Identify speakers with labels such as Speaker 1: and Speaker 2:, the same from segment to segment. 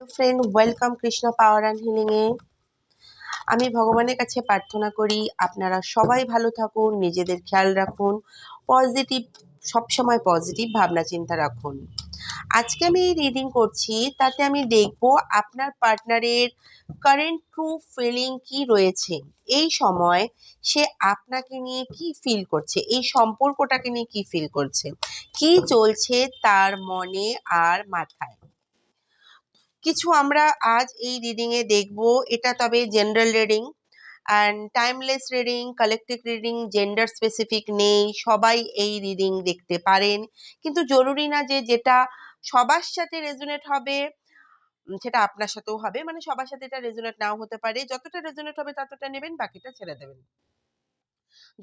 Speaker 1: Friend welcome Krishna power and হিলিংয়ে আমি ভগবানের কাছে প্রার্থনা করি, আপনারা সবাই ভালো থাকুন, নিজেদের খেয়াল রাখুন পজিটিভ সবসময় পজিটিভ ভাবনা চিন্তা রাখুন। আজকে আমি রিডিং করছি, তাতে আমি দেখব আপনার পার্টনারের কারেন্ট ট্রু ফিলিং কি রয়েছে। এই সময় সে আপনাকে নিয়ে কি ফিল করছে, এই সম্পর্কটাকে নিয়ে কি ফিল করছে, কি চলছে তার মনে আর মাথায়। কিছু আমরা আজ এই রিডিংয়ে দেখব। এটা তবে general reading and timeless reading collective reading gender specific নেই, সবাই এই রিডিং দেখতে পারেন। কিন্তু জরুরি না যে যেটা সবার সাথে রেজুনেট হবে, সেটা আপনার সাথেও হবে। মানে সবার সাথে এটা রেজুনেট নাও হতে পারে। যতটা রেজোনেট হবে ততটা নেবেন, বাকিটা ছেড়ে দেবেন।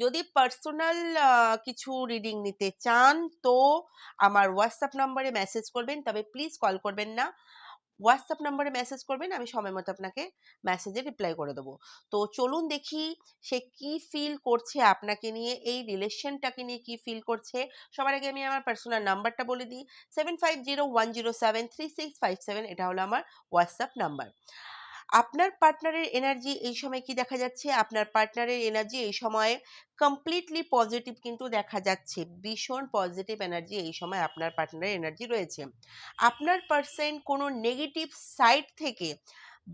Speaker 1: যদি পার্সোনাল কিছু রিডিং নিতে চান, তো আমার হোয়াটসঅ্যাপ নম্বরে মেসেজ করবেন। তবে প্লিজ কল করবেন না। হোয়াটসঅ্যাপ নম্বরে মেসেজ করবেন, আমি সময় মতো আপনাকে মেসেজে রিপ্লাই করে দেবো। তো চলুন দেখি সে কি ফিল করছে আপনাকে নিয়ে, এই রিলেশনটাকে নিয়ে কি ফিল করছে। সবার আগে আমি আমার পার্সোনাল নাম্বারটা বলে দিই seven five zero one zero seven three six five seven এটা হলো আমার হোয়াটসঅ্যাপ নাম্বার আপনার পার্টনারের এনার্জি এই সময় কি দেখা যাচ্ছে? আপনার পার্টনারের এনার্জি এই সময় কমপ্লিটলি পজিটিভ কিন্তু দেখা যাচ্ছে। ভীষণ পজিটিভ এনার্জি এই সময় আপনার পার্টনারের এনার্জি রয়েছে। আপনার পার্সেন্ট কোনো নেগেটিভ সাইড থেকে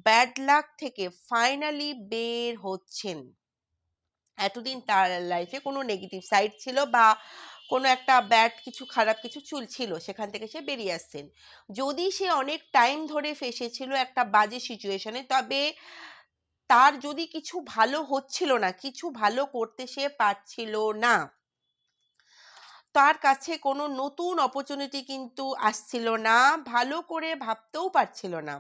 Speaker 1: ব্যাড লাক থেকে ফাইনালি বের হচ্ছেন। এতদিন তার লাইফে কোনো নেগেটিভ সাইড ছিল বা কোনো একটা ব্যাড কিছু, খারাপ কিছু চুল ছিল সেখান থেকে সে বেরিয়ে আসছেন। যদি সে অনেক টাইম ধরে ফেসেছিল একটা বাজে সিচুয়েশনে তবে তার যদি কিছু ভালো হচ্ছিল না, কিছু ভালো করতে সে পারছিল না, তার কাছে কোনো নতুন অপরচুনিটি কিন্তু আসছিল না, ভালো করে ভাবতেও পারছিল না।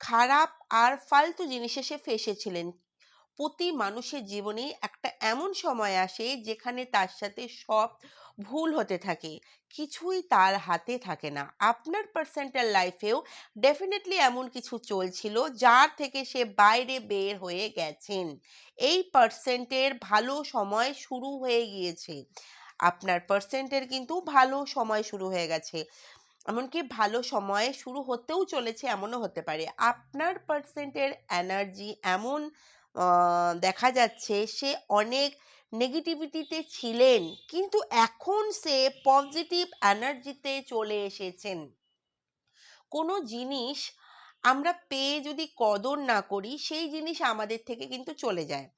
Speaker 1: খারাপ আর ফালতু জিনিসে সে ফেসেছিলেন। প্রতি মানুষের জীবনে একটা এমন সময় আসে, যেখানে তার সাথে সব ভুল হতে থাকে। কিছুই তার হাতে থাকে না। আপনার পার্সেন্টাল লাইফেও ডেফিনেটলি এমন কিছু চলছিল যার থেকে সে বাইরে বের হয়ে গেছেন। এই পার্সেন্টের ভালো সময় শুরু হয়ে গিয়েছে। আপনার পার্সেন্টের কিন্তু ভালো সময় শুরু হয়ে গেছে। এমনকি ভালো সময় শুরু হতেও চলেছে, এমনও হতে পারে। আপনার পার্সেন্টের এনার্জি এমন দেখা যাচ্ছে সে অনেক নেগেটিভিটিতে ছিলেন, কিন্তু এখন সে পজিটিভ এনার্জিতে চলে এসেছেন। কোনো জিনিস আমরা পেয়ে যদি কদর না করি, সেই জিনিস আমাদের থেকে কিন্তু চলে যায়।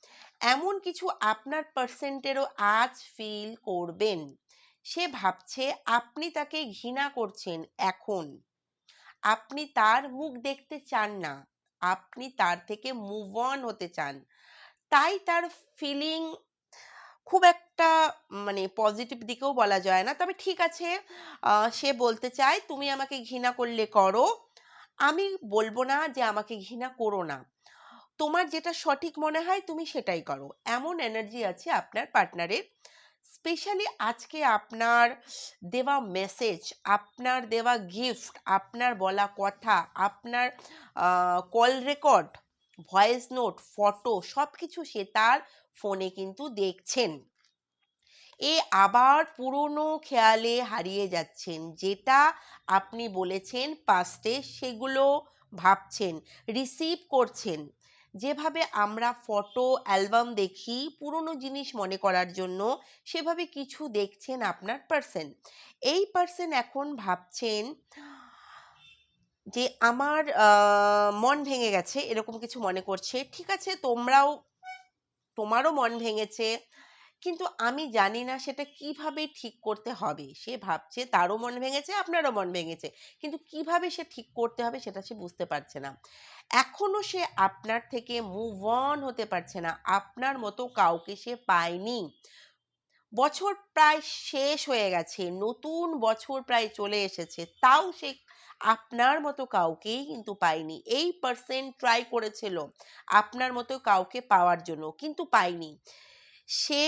Speaker 1: এমন কিছু আপনার পার্সেন্টেরও আজ ফিল করবেন। সে ভাবছে, আপনি তাকে ঘৃণা করছেন এখন। আপনি তার মুখ দেখতে চান না। আপনি তার থেকে মুভ অন হতে চান। তাই তার ফিলিং খুব একটা মানে পজিটিভ দিকেও বলা যায় না। তবে ঠিক আছে সে বলতে চায়, তুমি আমাকে ঘৃণা করলে করো। আমি বলব না যে আমাকে ঘৃণা করো না। তোমার যেটা সঠিক মনে হয় তুমি সেটাই করো। এমন এনার্জি আছে আপনার পার্টনারের স্পেশালি আজকে আপনার দেওয়া মেসেজ আপনার দেওয়া গিফট আপনার বলা কথা, আপনার call record voice note photo সব কিছু সে তার ফোনে কিন্তু দেখছেন। এ আবার পুরনো খেয়ালে হারিয়ে যাচ্ছেন, যেটা আপনি বলেছেন পাস্টে সেগুলো ভাবছেন, রিসিভ করছেন। যেভাবে আমরা ফটো, অ্যালবাম দেখি, পুরনো জিনিস মনে করার জন্য সেভাবে কিছু দেখছেন আপনার পার্সন। এই পার্সন এখন ভাবছেন যে, আমার মন ভেঙে গেছে, এরকম কিছু মনে করছে, ঠিক আছে, তোমরাও তোমারও মন ভেঙেছে। কিন্তু আমি জানি না সেটা কীভাবে ঠিক করতে হবে। সে ভাবছে তারও মন ভেঙেছে, আপনারও মন ভেঙেছে। কিন্তু কীভাবে সে ঠিক করতে হবে সেটা সে বুঝতে পারছে না। এখনও সে আপনার থেকে মুভ অন হতে পারছে না। আপনার মতো কাউকে সে পায়নি। বছর প্রায় শেষ হয়ে গেছে। নতুন বছর প্রায় চলে এসেছে। তাও সে আপনার মতো কাউকেই কিন্তু পায়নি এই পার্সেন্ট ট্রাই করেছিল আপনার মতো কাউকে পাওয়ার জন্য, কিন্তু পাইনি। সে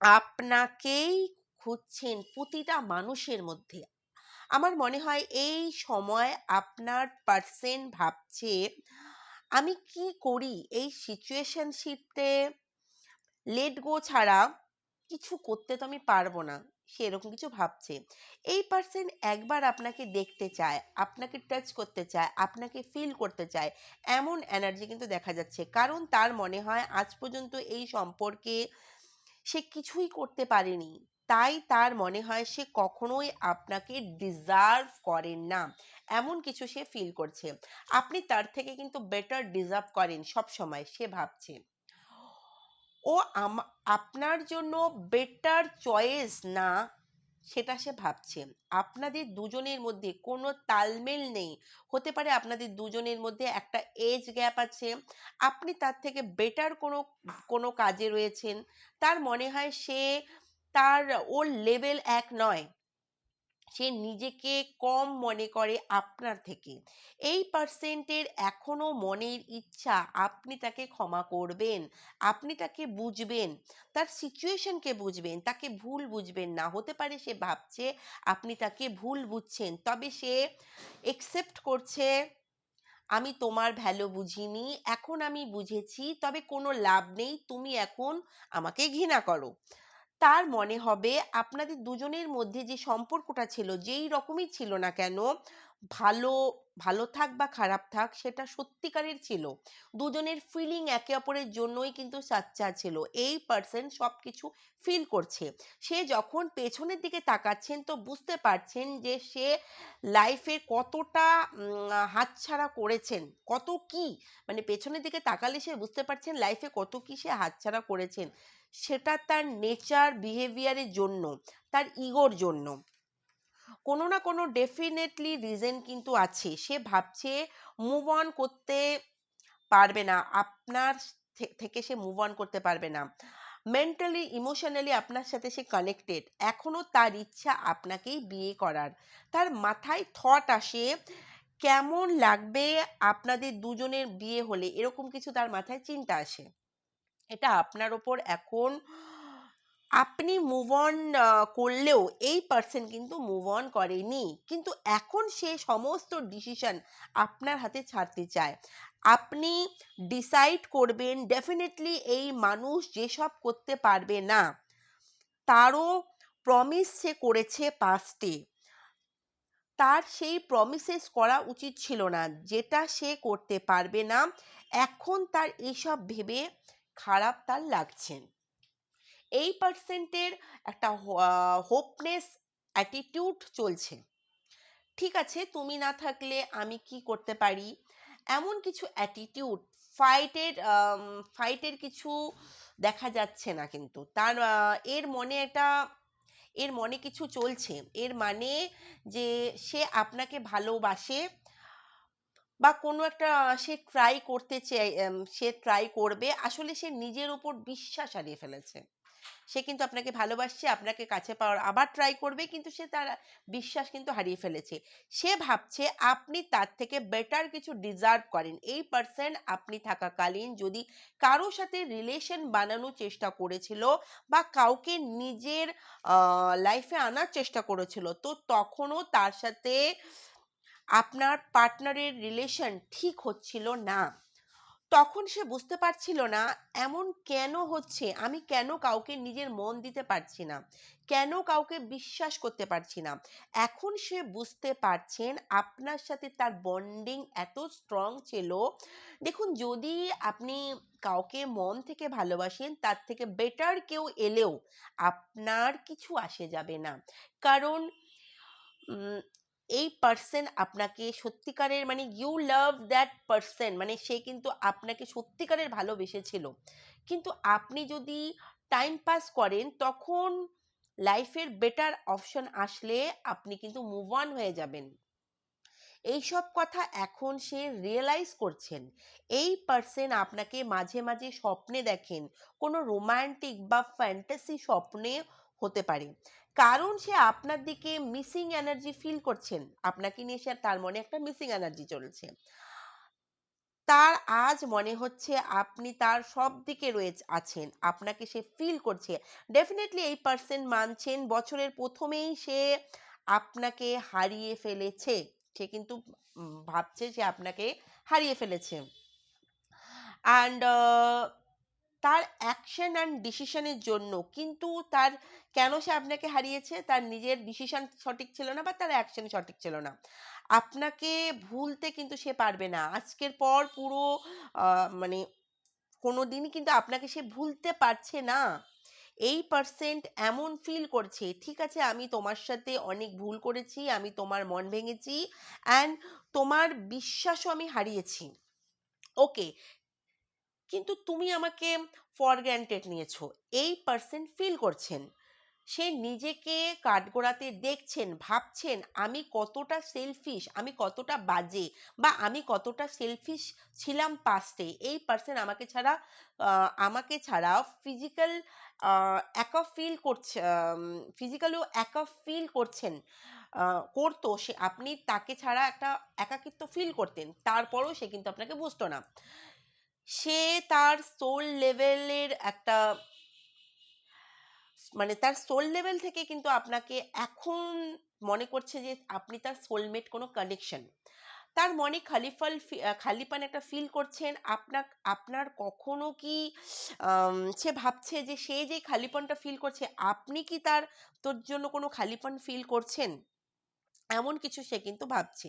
Speaker 1: আপনাকেই খুঁজছেন প্রতিটা মানুষের মধ্যে। আমার মনে হয় এই সময় আপনার পার্সেন ভাবছে, আমি কি করি? এই সিচুয়েশনশিপতে লেট গো ছাড়া কিছু করতে তো আমি পারব না। সে এরকম কিছু ভাবছে। এই পার্সন একবার আপনাকে দেখতে চায়, আপনাকে টাচ করতে চায়, আপনাকে ফিল করতে চায়, এমন এনার্জি কিন্তু দেখা যাচ্ছে। কারণ তার মনে হয় আজ পর্যন্ত এই সম্পর্কে সে কিছুই করতে পারেনি। তাই তার মনে হয় সে কখনোই আপনাকে ডিজার্ভ করেন না। এমন কিছু সে ফিল করছে। আপনি তার থেকে কিন্তু বেটার ডিজার্ভ করেন সব সময় সে ভাবছে। ও আপনার জন্য বেটার চয়েস না, সেটা সে ভাবছে। আপনাদের দুজনের মধ্যে কোনো তালমেল নেই। হতে পারে আপনাদের দুজনের মধ্যে একটা এজ গ্যাপ আছে। আপনি তার থেকে বেটার কোনো কোনো কাজে রয়েছেন। তার মনে হয় সে তার ওর লেভেল এক নয়। সে নিজেকে কম মনে করে আপনার থেকে। এই পার্সেন্টের এখনও মনের ইচ্ছা আপনি তাকে ক্ষমা করবেন, আপনি তাকে বুঝবেন, তার সিচুয়েশনকে বুঝবেন, তাকে ভুল বুঝবেন না। হতে পারে সে ভাবছে আপনি তাকে ভুল বুঝছেন, তবে সে একসেপ্ট করছে, আমি তোমার ভ্যালু বুঝিনি, এখন আমি বুঝেছি, তবে কোনো লাভ নেই, তুমি এখন আমাকে ঘৃণা করো। তার মনে হবে আপনাদের দুজনের মধ্যে যে সম্পর্কটা ছিল, যেই রকমই ছিল না কেন, ভালো ভালো থাক বা খারাপ থাক, সেটা সত্যিকারের ছিল। দুজনের ফিলিং একে অপরের জন্যই কিন্তু সাচ্চা ছিল। এই পার্সন সব কিছু ফিল করছে। সে যখন পেছনের দিকে তাকাচ্ছেন তো বুঝতে পারছেন যে সে লাইফে কতটা হাতছাড়া করেছেন, কত কি? মানে পেছনের দিকে তাকালে সে বুঝতে পারছেন লাইফে কত কি সে হাতছাড়া করেছেন। সেটা তার নেচার বিহেভিয়ারের জন্য, তার ইগোর জন্য। কোনো না কোনো ডেফিনেটলি রিজন কিন্তু আছে। সে ভাবছে মুভ অন করতে পারবে না, আপনার থেকে সে মুভ অন করতে পারবে না। মেন্টালি ইমোশনালি আপনার সাথে সে কানেক্টেড এখনও তার ইচ্ছা আপনাকেই বিয়ে করার। তার মাথায় থট আসে, কেমন লাগবে আপনাদের দুজনের বিয়ে হলে? এরকম কিছু তার মাথায় চিন্তা আসে। এটা আপনার ওপর এখন আপনি মুভ অন করলেও এই পার্সন কিন্তু মুভ অন করেনি। কিন্তু এখন সে সমস্ত ডিসিশন আপনার হাতে ছাড়তে চায়। আপনি ডিসাইড করবেন ডেফিনেটলি এই মানুষ যেসব করতে পারবে না, তারও প্রমিস সে করেছে পাস্টে তার সেই প্রমিসেস করা উচিত ছিল না, যেটা সে করতে পারবে না। এখন তার এইসব ভেবে খারাপ তার লাগছে এই পার্সেন্টের একটা হোপনেস অ্যাটিটিউড চলছে। ঠিক আছে, তুমি না থাকলে আমি কি করতে পারি? এমন কিছু অ্যাটিটিউড ফাইটের ফাইটের কিছু দেখা যাচ্ছে না কিন্তু। তার এর মনে একটা, এর মনে কিছু চলছে। এর মানে যে সে আপনাকে ভালোবাসে বা কোনো একটা সে ট্রাই করতে চাই সে ট্রাই করবে, আসলে সে নিজের উপর বিশ্বাস হারিয়ে ফেলেছে। সে কিন্তু আপনাকে ভালোবাসছে, আপনাকে কাছে পাওয়ার আবার ট্রাই করবে, কিন্তু সে তার বিশ্বাস কিন্তু হারিয়ে ফেলেছে। সে ভাবছে, আপনি তার থেকে বেটার কিছু ডিজার্ভ করেন। এই পার্সন আপনি থাকাকালীন যদি কারোর সাথে রিলেশন বানানোর চেষ্টা করেছিল বা কাউকে নিজের লাইফে আনার চেষ্টা করেছিল, তো তখনও তার সাথে আপনার পার্টনারের রিলেশন ঠিক হচ্ছিল না। তখন সে বুঝতে পারছিল না, এমন কেন হচ্ছে? আমি কেন কাউকে নিজের মন দিতে পারছি না? কেন কাউকে বিশ্বাস করতে পারছি না? এখন সে বুঝতে পারছেন আপনার সাথে তার বন্ডিং এত স্ট্রং ছিল। দেখুন, যদি আপনি কাউকে মন থেকে ভালোবাসেন, তার থেকে বেটার কেউ এলেও আপনার কিছু আসে যাবে না। কারণ এই পার্সন আপনাকে সত্যিকারের মানে ইউ লাভ দ্যাট পার্সন মানে সে কিন্তু আপনাকে সত্যিকারের ভালোবেসেছিল। কিন্তু আপনি যদি টাইম পাস করেন, তখন লাইফের বেটার অপশন আসলে আপনি কিন্তু মুভ অন হয়ে যাবেন। এইসব কথা এখন সে রিয়েলাইজ করছেন। এই পার্সন আপনাকে মাঝে মাঝে স্বপ্নে দেখেন। কোনো রোমান্টিক বা ফ্যান্টাসি স্বপ্নে হতে পারে। কারণ সে আপনার দিকে মিসিং এনার্জি ফিল করছেন। আপনাকে নিয়ে সে তার মনে একটা মিসিং এনার্জি চলছে। তার আজ মনে হচ্ছে আপনি তার সব দিকে রয়েছে, আছেন। আপনাকে সে ফিল করছে। ডেফিনেটলি এই পার্সন মানছেন, বছরের প্রথমেই সে আপনাকে হারিয়ে ফেলেছে। সে কিন্তু ভাবছে সে আপনাকে হারিয়ে ফেলেছে। অ্যান্ড তার অ্যাকশন অ্যান্ড ডিসিশনের জন্য। কিন্তু তার কেন সে আপনাকে হারিয়েছে? তার নিজের ডিসিশন সঠিক ছিল না বা তার অ্যাকশন সঠিক ছিল না। আপনাকে ভুলতে কিন্তু সে পারবে না। আজকের পর পুরো মানে কোনো দিনই কিন্তু আপনাকে সে ভুলতে পারছে না। এই পার্সেন্ট এমন ফিল করছে, ঠিক আছে, আমি তোমার সাথে অনেক ভুল করেছি, আমি তোমার মন ভেঙেছি অ্যান্ড তোমার বিশ্বাসও আমি হারিয়েছি। ওকে কিন্তু তুমি আমাকে ফর গ্র্যান্টেড নিয়েছো। এই পার্সেন্ট ফিল করছেন। সে নিজেকে কাঠগোড়াতে দেখছেন, ভাবছেন, আমি কতটা সেলফিশ আমি কতটা বাজে বা আমি কতটা সেলফিশ ছিলাম পাস্টে এই পার্সন আমাকে ছাড়া আমাকে ছাড়া ফিজিক্যাল একা ফিল করছে ফিজিক্যালিও একা ফিল করছেন করতো। সে, আপনি তাকে ছাড়া একটা একাকিত্ব ফিল করতেন। তারপরেও সে কিন্তু আপনাকে বুঝতো না। সে তার সোল লেভেলের একটা মানে তার সোল লেভেল থেকে কিন্তু আপনাকে এখন মনে করছে যে আপনি তার সোলমেট কোনো কানেকশন তার মনে খালিফাল খালিপান একটা ফিল করছেন আপনার আপনার কখনো কি সে ভাবছে যে সে যে খালিপানটা ফিল করছে, আপনি কি তার, তোর জন্য কোনো খালিপান ফিল করছেন? এমন কিছু সে কিন্তু ভাবছে।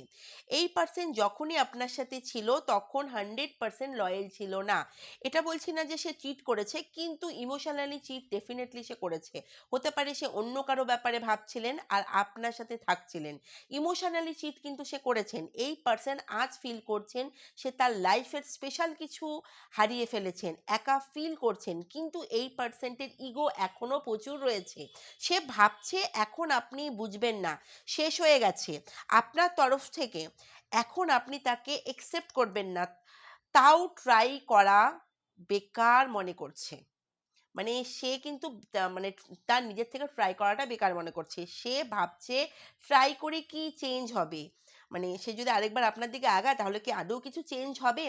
Speaker 1: এই পার্সেন্ট যখনই আপনার সাথে ছিল, তখন হান্ড্রেড পার্সেন্ট লয়াল ছিল না। এটা বলছি না যে সে চিট করেছে, কিন্তু ইমোশনালি চিট ডেফিনেটলি সে করেছে। হতে পারে সে অন্য কারও ব্যাপারে ভাবছিলেন আর আপনার সাথে থাকছিলেন। ইমোশনালি চিট কিন্তু সে করেছেন। এই পার্সন আজ ফিল করছেন, সে তার লাইফের স্পেশাল কিছু হারিয়ে ফেলেছেন, একা ফিল করছেন, কিন্তু এই পার্সেন্টের ইগো এখনও প্রচুর রয়েছে। সে ভাবছে, এখন আপনি বুঝবেন না। শেষ হয়ে গেছে আপনার তরফ থেকে এখন আপনি তাকে একসেপ্ট করবেন না, তাও ট্রাই করা বেকার মনে করছে। মানে সে কিন্তু মানে তার নিজের থেকে ট্রাই করাটা বেকার মনে করছে। সে ভাবছে ট্রাই করে কি চেঞ্জ হবে? মানে সে যদি আরেকবার আপনার দিকে আগায় তাহলে কি আদৌ কিছু চেঞ্জ হবে?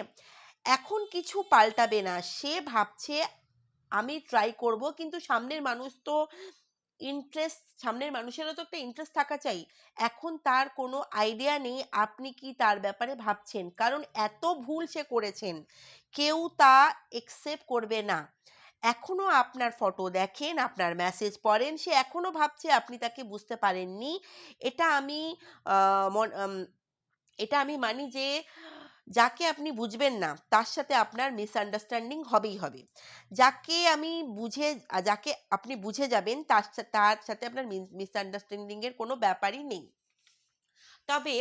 Speaker 1: এখন কিছু পাল্টাবে না। সে ভাবছে, আমি ট্রাই করব, কিন্তু সামনের মানুষ তো ইন্টারেস্ট সামনের মানুষেরও তো একটা ইন্টারেস্ট থাকা চাই। এখন তার কোনো আইডিয়া নেই, আপনি কি তার ব্যাপারে ভাবছেন? কারণ এত ভুল সে করেছেন, কেউ তা একসেপ্ট করবে না। এখনও আপনার ফটো দেখেন, আপনার মেসেজ পড়েন, সে এখনও ভাবছে আপনি তাকে বুঝতে পারেননি। এটা আমি এটা আমি মানি যে যাকে আপনি বুঝবেন না, তার সাথে আপনার মিসআন্ডারস্ট্যান্ডিং হবেই হবে। যাকে আমি বুঝে, যাকে আপনি বুঝে যাবেন, তার তার সাথে আপনার মিসআন্ডারস্ট্যান্ডিংয়ের কোনো ব্যাপারই নেই। তবে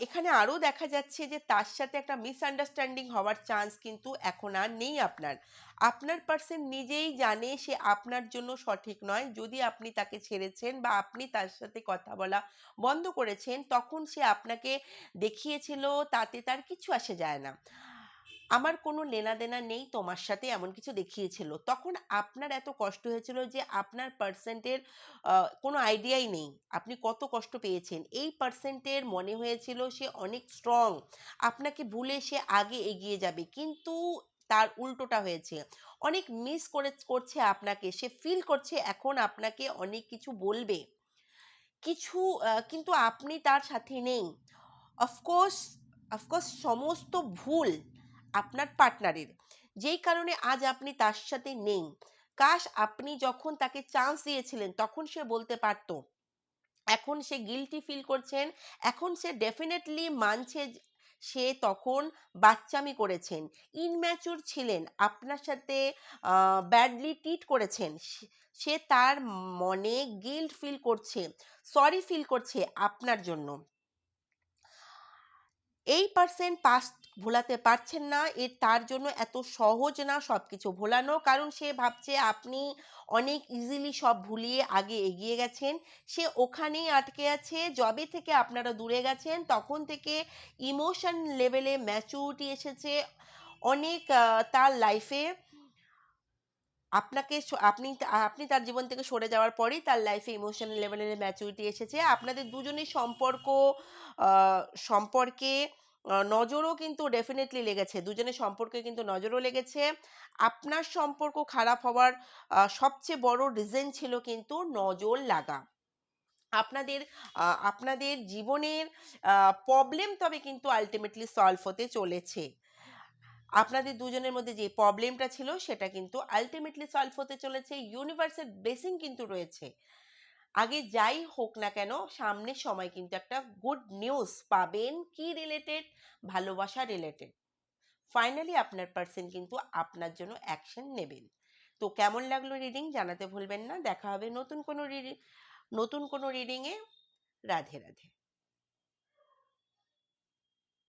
Speaker 1: এখানে আরও দেখা যাচ্ছে যে তার সাথে একটা মিসআন্ডারস্ট্যান্ডিং হওয়ার চান্স কিন্তু এখন আর নেই আপনার। আপনার পার্সন নিজেই জানে সে আপনার জন্য সঠিক নয়। যদি আপনি তাকে ছেড়েছেন বা আপনি তার সাথে কথা বলা বন্ধ করেছেন, তখন সে আপনাকে দেখিয়েছিল, তাতে তার কিছু আসে যায় না। আমার কোনো লেনাদেনা নেই, তোমার সাথে এমন কিছু দেখিয়েছিল। তখন আপনার এত কষ্ট হয়েছিল যে আপনার পার্সেন্টের কোনো আইডিয়াই নেই। আপনি কত কষ্ট পেয়েছেন। এই পার্সেন্টের মনে হয়েছিল সে অনেক স্ট্রং আপনাকে ভুলে সে আগে এগিয়ে যাবে। কিন্তু তার উল্টোটা হয়েছে। অনেক মিস করে, করছে আপনাকে, সে ফিল করছে এখন আপনাকে অনেক কিছু বলবে। কিছু কিন্তু আপনি তার সাথে নেই। অফকোর্স অফকোর্স সমস্ত ভুল আপনার পার্টনারের যেই কারণে আজ আপনি তার সাথে নেই। কাশ, আপনি যখন তাকে চান্স দিয়েছিলেন, তখন সে বলতে পারতো। এখন সে গিলটি ফিল করছেন, এখন সে ডেফিনেটলি মানছে সে তখন বাচ্চামি করেছেন। ইনম্যাচুর ছিলেন। আপনার সাথে ব্যাডলি ট্রিট করেছেন। সে- তার মনে গিল্ড ফিল করছে সরি ফিল করছে আপনার জন্য। এই পার্সেন্ট পাস্ট ভোলাতে পারছেন না। এর তার জন্য এত সহজ না সব কিছু ভোলানো। কারণ সে ভাবছে আপনি অনেক ইজিলি সব ভুলিয়ে আগে এগিয়ে গেছেন। সে ওখানেই আটকে আছে। যবে থেকে আপনারা দূরে গেছেন, তখন থেকে ইমোশন লেভেলে ম্যাচুরিটি এসেছে। অনেক তার লাইফে আপনাকে আপনি আপনি তার জীবন থেকে সরে যাওয়ার পরেই তার লাইফে ইমোশনাল লেভেলের ম্যাচুরিটি এসেছে। আপনাদের দুজনের সম্পর্ক সম্পর্কে নজরও কিন্তু ডেফিনেটলি লেগেছে। দুজনের সম্পর্কে কিন্তু নজরও লেগেছে। আপনার সম্পর্ক খারাপ হওয়ার সবচেয়ে বড় রিজন ছিল কিন্তু নজর লাগা। আপনাদের আপনাদের জীবনের প্রবলেম তবে কিন্তু আলটিমেটলি সলভ হতে চলেছে। আপনাদের দুজনের মধ্যে যে প্রবলেমটা ছিল সেটা কিন্তু আলটিমেটলি সলভ হতে চলেছে। ইউনিভার্সের ব্লেসিং কিন্তু রয়েছে। আগে যাই হোক না কেন, সামনের সময় কিন্তু একটা গুড নিউজ পাবেন কি রিলেটেড ভালোবাসা রিলেটেড ফাইনালি আপনার পার্সন কিন্তু আপনার জন্য অ্যাকশন নেবেন। তো কেমন লাগল রিডিং জানাতে ভুলবেন না। দেখা হবে নতুন কোনো রিডিং নতুন কোনো রিডিংয়ে রাধে রাধে।